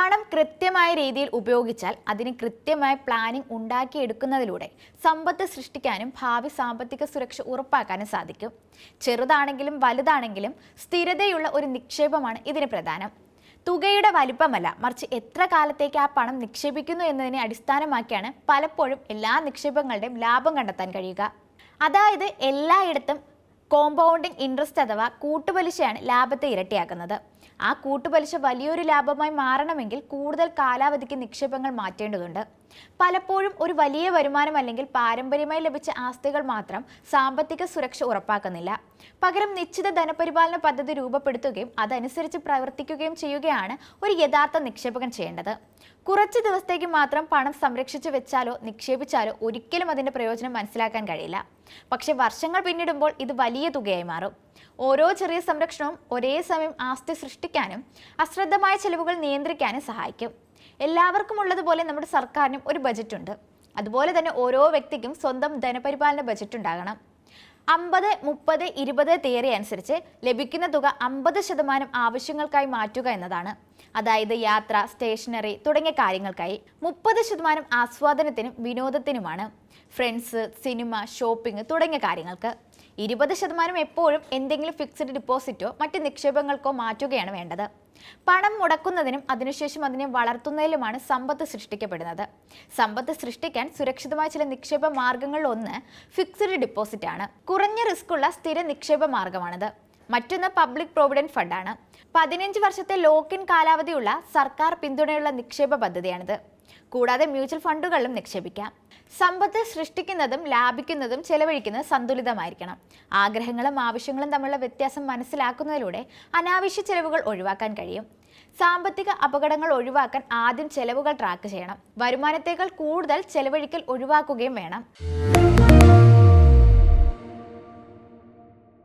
പണം കൃത്യമായ രീതിയിൽ ഉപയോഗിച്ചാൽ അതിന് കൃത്യമായ പ്ലാനിംഗ് ഉണ്ടാക്കിയെടുക്കുന്നതിലൂടെ സമ്പത്ത് സൃഷ്ടിക്കാനും ഭാവി സാമ്പത്തിക സുരക്ഷ ഉറപ്പാക്കാനും സാധിക്കും. ചെറുതാണെങ്കിലും വലുതാണെങ്കിലും സ്ഥിരതയുള്ള ഒരു നിക്ഷേപമാണ് ഇതിന് പ്രധാനം. തുകയുടെ വലിപ്പമല്ല മറിച്ച് എത്ര കാലത്തേക്ക് ആ പണം നിക്ഷേപിക്കുന്നു എന്നതിനെ അടിസ്ഥാനമാക്കിയാണ് പലപ്പോഴും എല്ലാ നിക്ഷേപങ്ങളുടെയും ലാഭം കണ്ടെത്താൻ കഴിയുക. അതായത് എല്ലായിടത്തും കോമ്പൗണ്ടിംഗ് ഇൻട്രസ്റ്റ് അഥവാ കൂട്ടുപലിശയാണ് ലാഭത്തെ ഇരട്ടിയാക്കുന്നത്. ആ കൂട്ടുപലിശ വലിയൊരു ലാഭമായി മാറണമെങ്കിൽ കൂടുതൽ കാലാവധിക്ക് നിക്ഷേപങ്ങൾ മാറ്റേണ്ടതുണ്ട്. പലപ്പോഴും ഒരു വലിയ വരുമാനം അല്ലെങ്കിൽ പാരമ്പര്യമായി ലഭിച്ച ആസ്തികൾ മാത്രം സാമ്പത്തിക സുരക്ഷ ഉറപ്പാക്കുന്നില്ല. പകരം നിശ്ചിത ധനപരിപാലന പദ്ധതി രൂപപ്പെടുത്തുകയും അതനുസരിച്ച് പ്രവർത്തിക്കുകയും ചെയ്യുകയാണ് ഒരു യഥാർത്ഥ നിക്ഷേപകൻ ചെയ്യേണ്ടത്. കുറച്ച് ദിവസത്തേക്ക് മാത്രം പണം സംരക്ഷിച്ചു വെച്ചാലോ നിക്ഷേപിച്ചാലോ ഒരിക്കലും അതിന്റെ പ്രയോജനം മനസ്സിലാക്കാൻ കഴിയില്ല. പക്ഷേ വർഷങ്ങൾ പിന്നിടുമ്പോൾ ഇത് വലിയ തുകയായി മാറും. ഓരോ ചെറിയ സംരക്ഷണവും ഒരേ സമയം ആസ്തി സൃഷ്ടിക്കാനും അശ്രദ്ധമായ ചെലവുകൾ നിയന്ത്രിക്കാനും സഹായിക്കും. എല്ലാവർക്കും ഉള്ളതുപോലെ നമ്മുടെ സർക്കാരിനും ഒരു ബജറ്റ് ഉണ്ട് അതുപോലെ തന്നെ ഓരോ വ്യക്തിക്കും സ്വന്തം ധനപരിപാലന ബജറ്റ് ഉണ്ടാകണം. അമ്പത് മുപ്പത് ഇരുപത് തിയറി അനുസരിച്ച് ലഭിക്കുന്ന തുക അമ്പത് ശതമാനം ആവശ്യങ്ങൾക്കായി മാറ്റുക എന്നതാണ്. അതായത് യാത്ര സ്റ്റേഷനറി തുടങ്ങിയ കാര്യങ്ങൾക്കായി മുപ്പത് ശതമാനം ആസ്വാദനത്തിനും വിനോദത്തിനുമാണ്. ഫ്രണ്ട്സ് സിനിമ ഷോപ്പിംഗ് തുടങ്ങിയ കാര്യങ്ങൾക്ക്. ഇരുപത് ശതമാനം എപ്പോഴും എന്തെങ്കിലും ഫിക്സഡ് ഡിപ്പോസിറ്റോ മറ്റ് നിക്ഷേപങ്ങൾക്കോ മാറ്റുകയാണ് വേണ്ടത്. പണം മുടക്കുന്നതിനും അതിനുശേഷം അതിനെ വളർത്തുന്നതിലുമാണ് സമ്പത്ത് സൃഷ്ടിക്കപ്പെടുന്നത്. സമ്പത്ത് സൃഷ്ടിക്കാൻ സുരക്ഷിതമായ ചില നിക്ഷേപ മാർഗങ്ങളിൽ ഒന്ന് ഫിക്സഡ് ഡിപ്പോസിറ്റ് ആണ്. കുറഞ്ഞ റിസ്ക് ഉള്ള സ്ഥിര നിക്ഷേപ മാർഗമാണിത്. മറ്റൊന്ന് പബ്ലിക് പ്രോവിഡന്റ് ഫണ്ടാണ് പതിനഞ്ച് വർഷത്തെ ലോക്കിൻ കാലാവധിയുള്ള സർക്കാർ പിന്തുണയുള്ള നിക്ഷേപ പദ്ധതിയാണിത്. കൂടാതെ മ്യൂച്വൽ ഫണ്ടുകളിലും നിക്ഷേപിക്കാം. സമ്പത്ത് സൃഷ്ടിക്കുന്നതും ലാഭിക്കുന്നതും ചെലവഴിക്കുന്നത് സന്തുലിതമായിരിക്കണം. ആഗ്രഹങ്ങളും ആവശ്യങ്ങളും തമ്മിലുള്ള വ്യത്യാസം മനസ്സിലാക്കുന്നതിലൂടെ അനാവശ്യ ചെലവുകൾ ഒഴിവാക്കാൻ കഴിയും. സാമ്പത്തിക അപകടങ്ങൾ ഒഴിവാക്കാൻ ആദ്യം ചെലവുകൾ ട്രാക്ക് ചെയ്യണം. വരുമാനത്തേക്കാൾ കൂടുതൽ ചെലവഴിക്കൽ ഒഴിവാക്കുകയും വേണം.